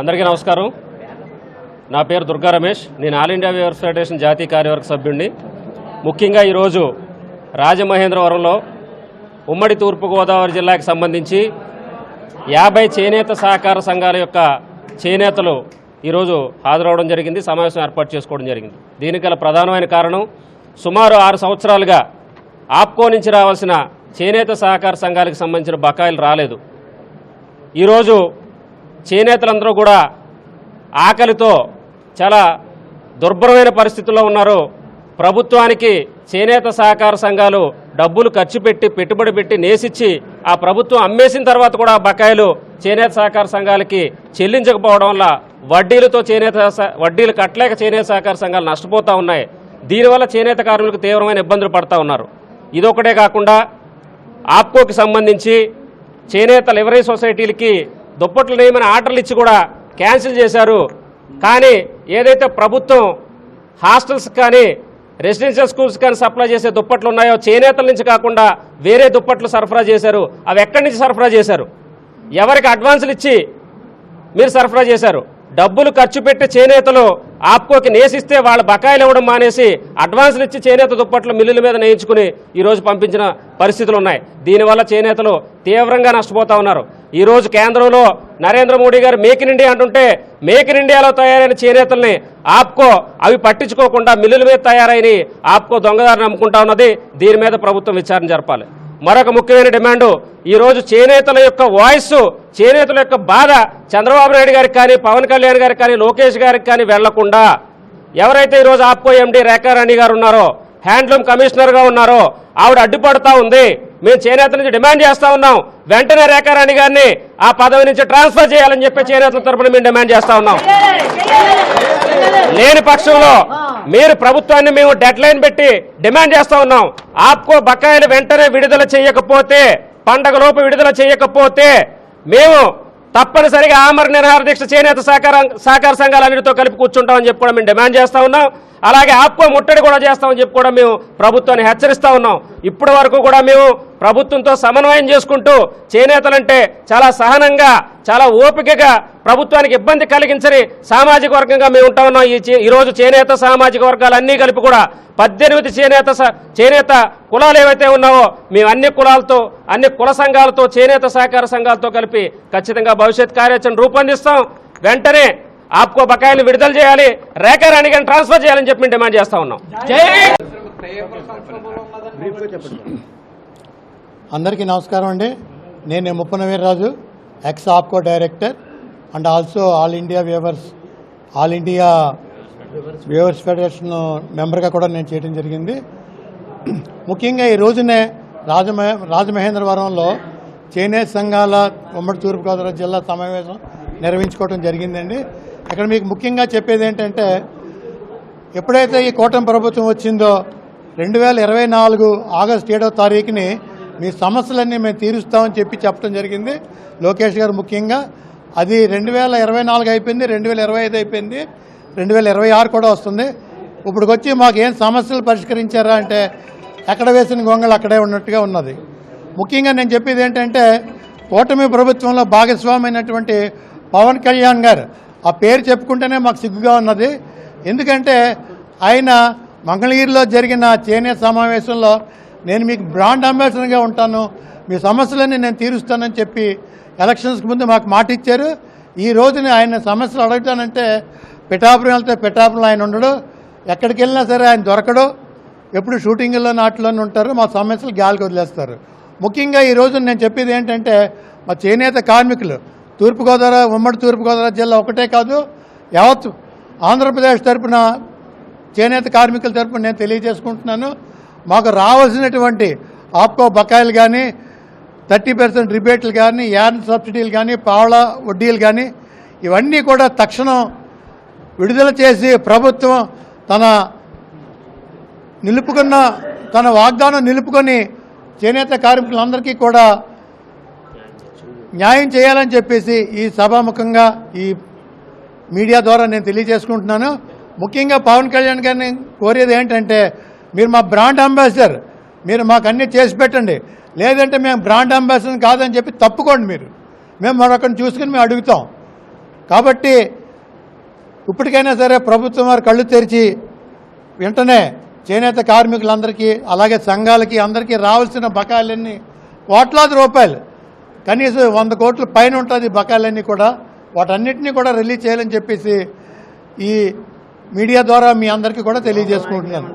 అందరికీ నమస్కారం. నా పేరు దుర్గా రమేష్. నేను ఆల్ ఇండియా వ్యూవర్స్ ఫెడరేషన్ జాతీయ కార్యవర్గ సభ్యుడిని. ముఖ్యంగా ఈరోజు రాజమహేంద్రవరంలో ఉమ్మడి తూర్పుగోదావరి జిల్లాకి సంబంధించి యాభై చేనేత సహకార సంఘాల యొక్క చేనేతలు ఈరోజు హాజరవడం జరిగింది. సమావేశం ఏర్పాటు చేసుకోవడం జరిగింది. దీనికి గల ప్రధానమైన కారణం సుమారు ఆరు సంవత్సరాలుగా ఆప్కో నుంచి రావాల్సిన చేనేత సహకార సంఘాలకు సంబంధించిన బకాయిలు రాలేదు. ఈరోజు చేనేతలందరూ కూడా ఆకలితో చాలా దుర్భరమైన పరిస్థితుల్లో ఉన్నారు. ప్రభుత్వానికి చేనేత సహకార సంఘాలు డబ్బులు ఖర్చు పెట్టి పెట్టుబడి పెట్టి నేసిచ్చి ఆ ప్రభుత్వం అమ్మేసిన తర్వాత కూడా బకాయిలు చేనేత సహకార సంఘాలకి చెల్లించకపోవడం వల్ల వడ్డీలతో చేనేత వడ్డీలు కట్టలేక చేనేత సహకార సంఘాలు నష్టపోతూ ఉన్నాయి. దీనివల్ల చేనేత కార్మికులకు తీవ్రమైన ఇబ్బందులు పడతా ఉన్నారు. ఇదొకటే కాకుండా ఆప్కోకి సంబంధించి చేనేత లివరీ సొసైటీలకి దుప్పట్లు నేయమని ఆర్డర్లు ఇచ్చి కూడా క్యాన్సిల్ చేశారు. కానీ ఏదైతే ప్రభుత్వం హాస్టల్స్ కానీ రెసిడెన్షియల్ స్కూల్స్ కానీ సప్లై చేసే దుప్పట్లు ఉన్నాయో చేనేతల నుంచి కాకుండా వేరే దుప్పట్లు సరఫరా చేశారు. అవి ఎక్కడి నుంచి సరఫరా చేశారు? ఎవరికి అడ్వాన్సులు ఇచ్చి మీరు సరఫరా చేశారు? డబ్బులు ఖర్చు పెట్టి చేనేతలు ఆప్కోకి నేసిస్తే వాళ్ళ బకాయిలు ఇవ్వడం మానేసి అడ్వాన్సులు ఇచ్చి చేనేత దుప్పట్లు మిల్లుల మీద నేయించుకుని ఈరోజు పంపించిన పరిస్థితులు ఉన్నాయి. దీనివల్ల చేనేతలు తీవ్రంగా నష్టపోతా ఉన్నారు. ఈరోజు కేంద్రంలో నరేంద్ర మోడీ గారు మేక్ ఇన్ ఇండియా అంటుంటే మేక్ ఇన్ ఇండియాలో తయారైన చేనేతల్ని ఆప్కో అవి పట్టించుకోకుండా మిల్లుల మీద తయారైన ఆప్కో దొంగదారిని అమ్ముకుంటా ఉన్నది. దీని మీద ప్రభుత్వం విచారణ జరపాలి. మరొక ముఖ్యమైన డిమాండు ఈరోజు చేనేతల యొక్క వాయిస్ చేనేతల యొక్క బాధ చంద్రబాబు నాయుడు గారికి కానీ పవన్ కళ్యాణ్ గారికి కానీ లోకేష్ గారికి కానీ వెళ్ళకుండా ఎవరైతే ఈరోజు ఆప్కో ఎండి రేఖారాణి గారు ఉన్నారో హ్యాండ్లూమ్ కమిషనర్గా ఉన్నారో ఆవిడ అడ్డుపడతా ఉంది. మేము చేనేతల నుంచి డిమాండ్ చేస్తా ఉన్నాం. వెంటనే రేఖారాణి గారిని ఆ పదవి నుంచి ట్రాన్స్ఫర్ చేయాలని చెప్పి చేనేతల తరపున మేము డిమాండ్ చేస్తా ఉన్నాం. లేని పక్షంలో మీరు ప్రభుత్వాన్ని మేము డెడ్ లైన్ పెట్టి డిమాండ్ చేస్తా ఉన్నాం. ఆప్కో బకాయిలు వెంటనే విడుదల చేయకపోతే పండగలోపు విడుదల చేయకపోతే మేము తప్పనిసరిగా ఆమర నిరహార దీక్ష చేనేత సహకార సహకార సంఘాలన్నిటితో కలిపి కూర్చుంటామని చెప్పి కూడా మేము డిమాండ్ చేస్తా ఉన్నాం. అలాగే ఆప్కో ముట్టడి కూడా చేస్తామని చెప్పి కూడా మేము ప్రభుత్వాన్ని హెచ్చరిస్తా ఉన్నాం. ఇప్పటి వరకు కూడా మేము ప్రభుత్వంతో సమన్వయం చేసుకుంటూ చేనేతలంటే చాలా సహనంగా చాలా ఓపికగా ప్రభుత్వానికి ఇబ్బంది కలిగించని సామాజిక వర్గంగా మేము ఉంటా ఉన్నాం. ఈ చే- ఈరోజు చేనేత సామాజిక వర్గాలన్నీ కలిపి కూడా పద్దెనిమిది చేనేత చేనేత కులాలు ఏవైతే ఉన్నావో మేము అన్ని కులాలతో అన్ని కుల సంఘాలతో చేనేత సహకార సంఘాలతో కలిపి ఖచ్చితంగా భవిష్యత్ కార్యాచరణ రూపొందిస్తాం. వెంటనే ఆప్కో బకాయిలు విడుదల చేయాలి రేఖారాణి గారిని ట్రాన్స్ఫర్ చేయాలని చెప్పి మేము డిమాండ్ చేస్తా ఉన్నాం. అందరికీ నమస్కారం అండి. నేను Muppana Veerraju ex APCO director and also all India weavers all India weavers federation మెంబర్గా కూడా నేను చేయడం జరిగింది. ముఖ్యంగా ఈ రోజునే రాజమ రాజమహేంద్రవరంలో చేనేత సంఘాల ఉమ్మడి తూర్పుగోదావరి జిల్లా సమావేశం నిర్వహించుకోవడం జరిగిందండి. ఇక్కడ మీకు ముఖ్యంగా చెప్పేది ఏంటంటే ఎప్పుడైతే ఈ కూటమి ప్రభుత్వం వచ్చిందో రెండు వేల ఇరవై నాలుగు ఆగస్టు ఏడో తారీఖుని మీ సమస్యలన్నీ మేము తీరుస్తామని చెప్పి చెప్పడం జరిగింది. లోకేష్ గారు ముఖ్యంగా అది రెండు వేల ఇరవై నాలుగు అయిపోయింది రెండు వేల ఇరవై ఐదు అయిపోయింది రెండు వేల ఇరవై ఆరు కూడా వస్తుంది. ఇప్పుడుకొచ్చి మాకు ఏం సమస్యలు పరిష్కరించారా అంటే ఎక్కడ వేసిన గొంగళి అక్కడే ఉన్నట్టుగా ఉన్నది. ముఖ్యంగా నేను చెప్పేది ఏంటంటే కూటమి ప్రభుత్వంలో భాగస్వామైనటువంటి పవన్ కళ్యాణ్ గారు ఆ పేరు చెప్పుకుంటేనే మాకు సిగ్గుగా ఉన్నది. ఎందుకంటే ఆయన మంగళగిరిలో జరిగిన చేనేత సమావేశంలో నేను మీకు బ్రాండ్ అంబాసిడర్గా ఉంటాను. మీ సమస్యలన్నీ నేను తీరుస్తానని చెప్పి ఎలక్షన్స్కి ముందు మాకు మాట ఇచ్చారు. ఈ రోజున ఆయన సమస్యలు అడుగుతానంటే పిఠాపురం వెళ్తే పిఠాపురం ఆయన ఉండడు. ఎక్కడికి వెళ్ళినా సరే ఆయన దొరకడు. ఎప్పుడు షూటింగ్లో నాటిలోనే ఉంటారు. మా సమస్యలు గాలికి వదిలేస్తారు. ముఖ్యంగా ఈ రోజు నేను చెప్పేది ఏంటంటే మా చేనేత కార్మికులు తూర్పుగోదావరి ఉమ్మడి తూర్పుగోదావరి జిల్లా ఒకటే కాదు యావత్ ఆంధ్రప్రదేశ్ తరపున చేనేత కార్మికుల తరపున నేను తెలియజేసుకుంటున్నాను. మాకు రావాల్సినటువంటి ఆప్కో బకాయిలు కానీ థర్టీ పర్సెంట్ రిబేట్లు కానీ యాన్ సబ్సిడీలు కానీ పావళ వడ్డీలు కానీ ఇవన్నీ కూడా తక్షణం విడుదల చేసి ప్రభుత్వం తన నిలుపుకున్న తన వాగ్దానం నిలుపుకొని చేనేత కార్మికులందరికీ కూడా న్యాయం చేయాలని చెప్పేసి ఈ సభాముఖంగా ఈ మీడియా ద్వారా నేను తెలియజేసుకుంటున్నాను. ముఖ్యంగా పవన్ కళ్యాణ్ గారిని కోరేది ఏంటంటే మీరు మా బ్రాండ్ అంబాసిడర్ మీరు మాకు అన్నీ చేసి పెట్టండి. లేదంటే మేము బ్రాండ్ అంబాసిడర్ కాదని చెప్పి తప్పుకోండి మీరు. మేము మరొకరిని చూసుకుని మేము అడుగుతాం. కాబట్టి ఇప్పటికైనా సరే ప్రభుత్వం వారు కళ్ళు తెరిచి వెంటనే చేనేత కార్మికులందరికీ అలాగే సంఘాలకి అందరికీ రావాల్సిన బకాయిలన్నీ కోట్లాది రూపాయలు. కనీసం వంద కోట్ల పైన ఉంటుంది బకాయిలన్నీ కూడా. వాటన్నిటినీ కూడా రిలీజ్ చేయాలని చెప్పేసి ఈ మీడియా ద్వారా మీ అందరికీ కూడా తెలియజేసుకుంటున్నాను.